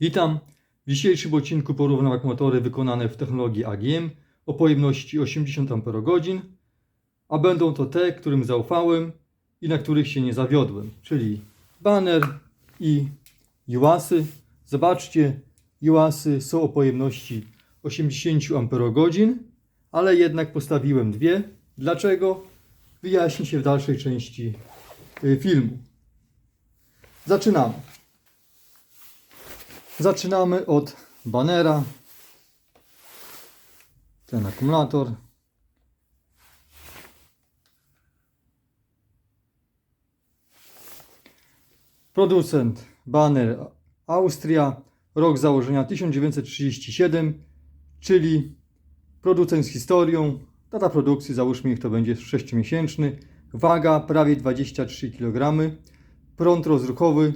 Witam. W dzisiejszym odcinku porównam akumulatory wykonane w technologii AGM o pojemności 80 Ah, a będą to te, którym zaufałem i na których się nie zawiodłem, czyli Banner i Juasy. Zobaczcie, Juasy są o pojemności 80 Ah, ale jednak postawiłem dwie. Dlaczego? Wyjaśni się w dalszej części y, filmu. Zaczynamy. Zaczynamy od banera. Ten akumulator. Producent Banner Austria. Rok założenia 1937, czyli producent z historią. Data produkcji, załóżmy, niech to będzie 6-miesięczny. Waga prawie 23 kg. Prąd rozruchowy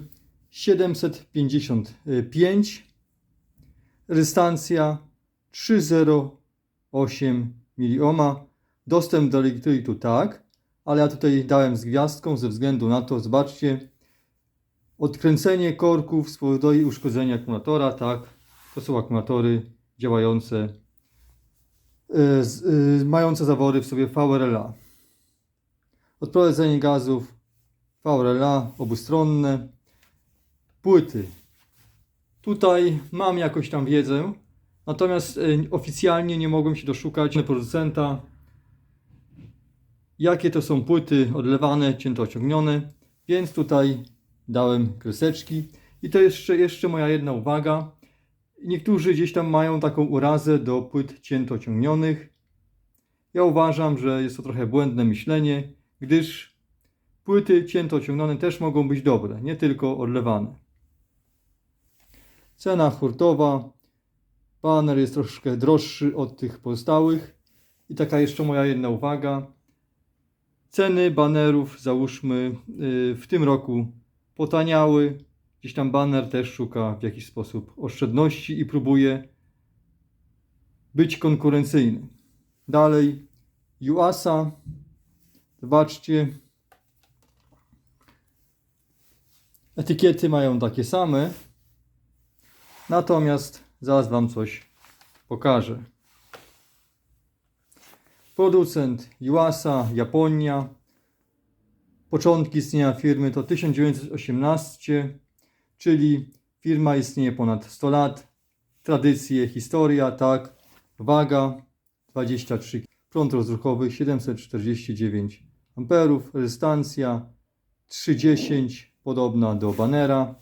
755 Rystancja 308 milioma Dostęp do elektrolitu tak, ale ja tutaj dałem z gwiazdką ze względu na to, zobaczcie, odkręcenie korków spowoduje uszkodzenie akumulatora, tak, to są akumulatory działające, e, e, mające zawory w sobie VRLA. Odprowadzenie gazów VRLA obustronne, płyty. Tutaj mam jakoś tam wiedzę, natomiast e, oficjalnie nie mogłem się doszukać producenta, jakie to są płyty odlewane, ciętociągnione, więc tutaj dałem kreseczki. I to jeszcze, jeszcze moja jedna uwaga. Niektórzy gdzieś tam mają taką urazę do płyt ciętociągnionych. Ja uważam, że jest to trochę błędne myślenie, gdyż płyty ciętociągnione też mogą być dobre, nie tylko odlewane. Cena hurtowa. Banner jest troszkę droższy od tych pozostałych. I taka jeszcze moja jedna uwaga. Ceny banerów, załóżmy, yy, w tym roku potaniały. Gdzieś tam banner też szuka w jakiś sposób oszczędności i próbuje być konkurencyjny. Dalej, Yuasa. Zobaczcie. Etykiety mają takie same. Natomiast zaraz Wam coś pokażę. Producent Yuasa, Japonia. Początki istnienia firmy to 1918, czyli firma istnieje ponad 100 lat. Tradycje, historia, tak. Waga 23 prąd rozruchowy 749 amperów, rezystancja 310 podobna do banera,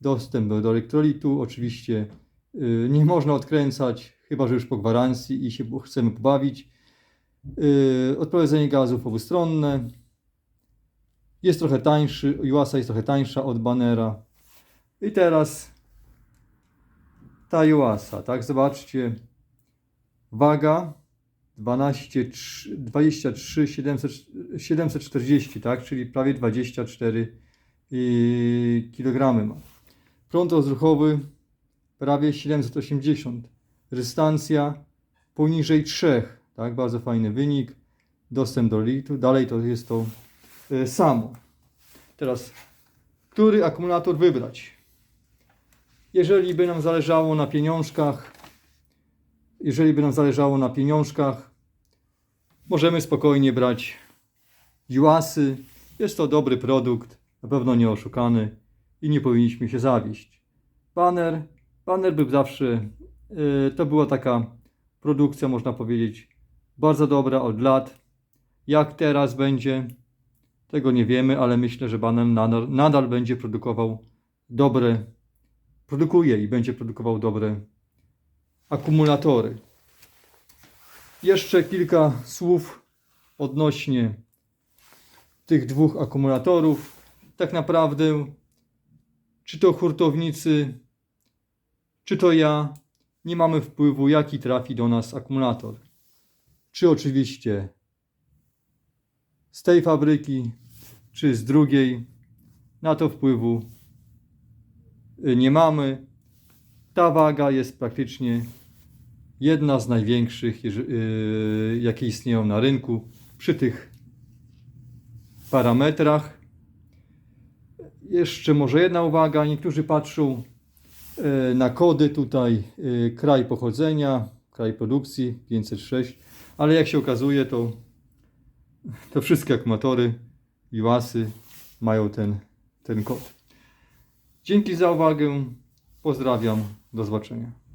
dostęp do elektrolitu, oczywiście yy, nie można odkręcać, chyba że już po gwarancji i się chcemy pobawić. Yy, odprowadzenie gazów obustronne, jest trochę tańszy, Juasa jest trochę tańsza od banera. I teraz ta Juasa, tak, zobaczcie, waga 12, 3, 23 700, 740, tak, czyli prawie 24 i kg ma. Prąd rozruchowy prawie 780. Rezystancja poniżej 3, tak, bardzo fajny wynik. Dostęp do litu, dalej to jest to y, samo. Teraz, który akumulator wybrać? Jeżeli by nam zależało na pieniążkach, jeżeli by nam zależało na pieniążkach, możemy spokojnie brać Juasy. Jest to dobry produkt, na pewno nie oszukany i nie powinniśmy się zawieść. Banner, banner był zawsze, yy, to była taka produkcja, można powiedzieć, bardzo dobra od lat. Jak teraz będzie, tego nie wiemy, ale myślę, że Banner nadal, nadal będzie produkował dobre, produkuje i będzie produkował dobre akumulatory. Jeszcze kilka słów odnośnie tych dwóch akumulatorów. Tak naprawdę, czy to hurtownicy, czy to ja, nie mamy wpływu, jaki trafi do nas akumulator. Czy oczywiście z tej fabryki, czy z drugiej, na to wpływu y, nie mamy. Ta waga jest praktycznie jedna z największych, yy, jakie istnieją na rynku przy tych parametrach. Jeszcze może jedna uwaga, niektórzy patrzą e, na kody tutaj e, kraj pochodzenia, kraj produkcji 506, ale jak się okazuje to, to wszystkie akumulatory łasy mają ten, ten kod. Dzięki za uwagę. Pozdrawiam. Do zobaczenia.